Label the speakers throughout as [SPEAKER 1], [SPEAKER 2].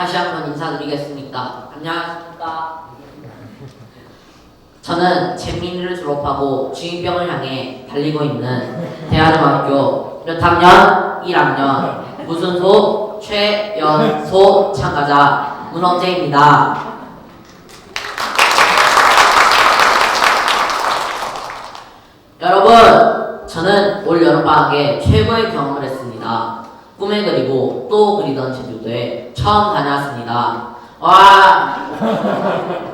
[SPEAKER 1] 감사드리겠습니다. 안녕하십니까. 저는 재민이를 졸업하고 주인병을 향해 달리고 있는 대한중학교 몇 학년? 1학년 무순소 최연소 참가자 문홍재입니다. 여러분, 저는 올 여름방학에 최고의 경험을 했습니다. 꿈에 그리고 또 그리던 제주도에 처음 다녀왔습니다. 와!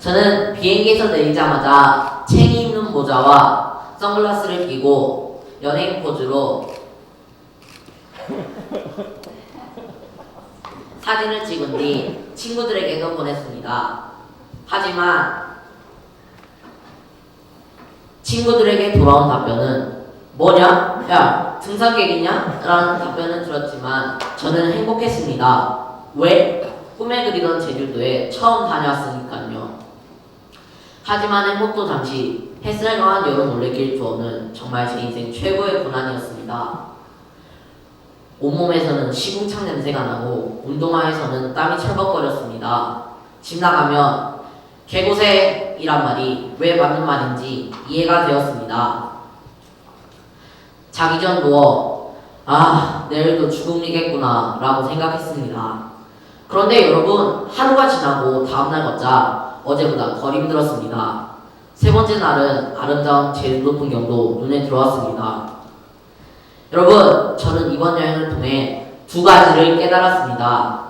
[SPEAKER 1] 저는 비행기에서 내리자마자 챙이 있는 모자와 선글라스를 끼고 연예인 포즈로 사진을 찍은 뒤 친구들에게도 보냈습니다. 하지만 친구들에게 돌아온 답변은 뭐냐? 야, 등산객이냐? 라는 답변을 들었지만 저는 행복했습니다. 왜? 꿈에 그리던 제주도에 처음 다녀왔으니까요. 하지만 행복도 잠시 햇살 강한 여름 올레길 투어는 정말 제 인생 최고의 고난이었습니다. 온몸에서는 시궁창 냄새가 나고 운동화에서는 땀이 철벅거렸습니다. 집 나가면 개고생이란 말이 왜 맞는 말인지 이해가 되었습니다. 자기 전 누워 아 내일도 죽음이겠구나 라고 생각했습니다. 그런데 여러분 하루가 지나고 다음날 걷자 어제보다 덜 힘들었습니다. 세 번째 날은 아름다운 제주도 풍경도 눈에 들어왔습니다. 여러분 저는 이번 여행을 통해 두 가지를 깨달았습니다.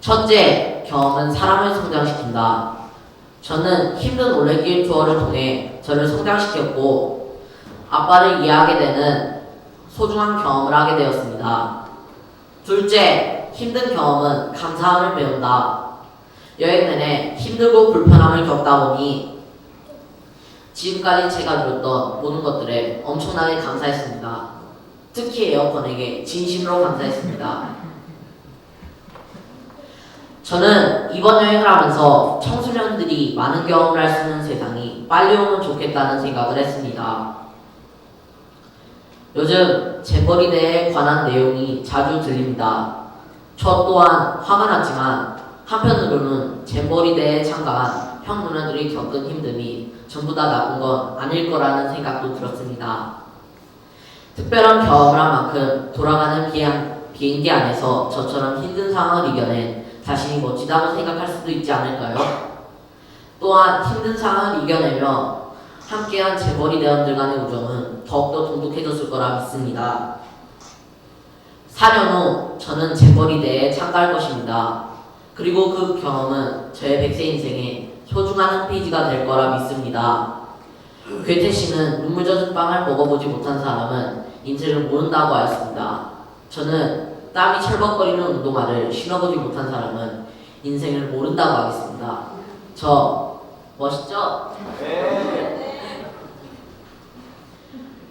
[SPEAKER 1] 첫째 경험은 사람을 성장시킨다. 저는 힘든 올레길 투어를 통해 저를 성장시켰고 아빠를 이해하게 되는 소중한 경험을 하게 되었습니다. 둘째, 힘든 경험은 감사함을 배운다. 여행 내내 힘들고 불편함을 겪다 보니 지금까지 제가 누렸던 모든 것들에 엄청나게 감사했습니다. 특히 에어컨에게 진심으로 감사했습니다. 저는 이번 여행을 하면서 청소년들이 많은 경험을 할 수 있는 세상이 빨리 오면 좋겠다는 생각을 했습니다. 요즘 재벌이대에 관한 내용이 자주 들립니다. 저 또한 화가 났지만 한편으로는 재벌이대에 참가한 형 누나들이 겪은 힘듦이 전부 다 나쁜 건 아닐 거라는 생각도 들었습니다. 특별한 경험을 한 만큼 돌아가는 비행, 비행기 안에서 저처럼 힘든 상황을 이겨낸 자신이 멋지다고 생각할 수도 있지 않을까요? 또한 힘든 상황을 이겨내며 함께한 재벌이 대원들 간의 우정은 더욱더 돈독해졌을 거라 믿습니다. 4년 후 저는 재벌이 대에 참가할 것입니다. 그리고 그 경험은 저의 백세 인생에 소중한 한 페이지가 될 거라 믿습니다. 괴테 씨는 눈물 젖은 빵을 먹어보지 못한 사람은 인생을 모른다고 하였습니다. 저는 땀이 철벅거리는 운동화를 신어보지 못한 사람은 인생을 모른다고 하겠습니다. 저 멋있죠?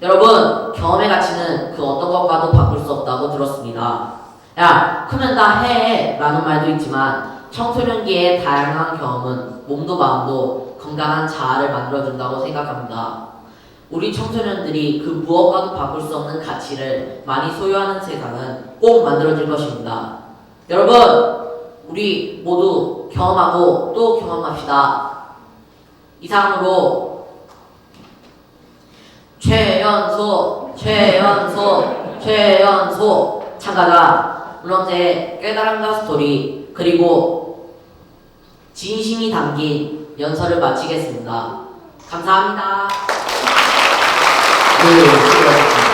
[SPEAKER 1] 여러분 경험의 가치는 그 어떤 것과도 바꿀 수 없다고 들었습니다. 야 크면 다 해! 라는 말도 있지만 청소년기의 다양한 경험은 몸도 마음도 건강한 자아를 만들어준다고 생각합니다. 우리 청소년들이 그 무엇과도 바꿀 수 없는 가치를 많이 소유하는 세상은 꼭 만들어질 것입니다. 여러분 우리 모두 경험하고 또 경험합시다. 이상으로 최연소, 최연소, 최연소 참가자 문헌제 깨달음과 스토리 그리고 진심이 담긴 연설을 마치겠습니다. 감사합니다.
[SPEAKER 2] 네, 수고하셨습니다.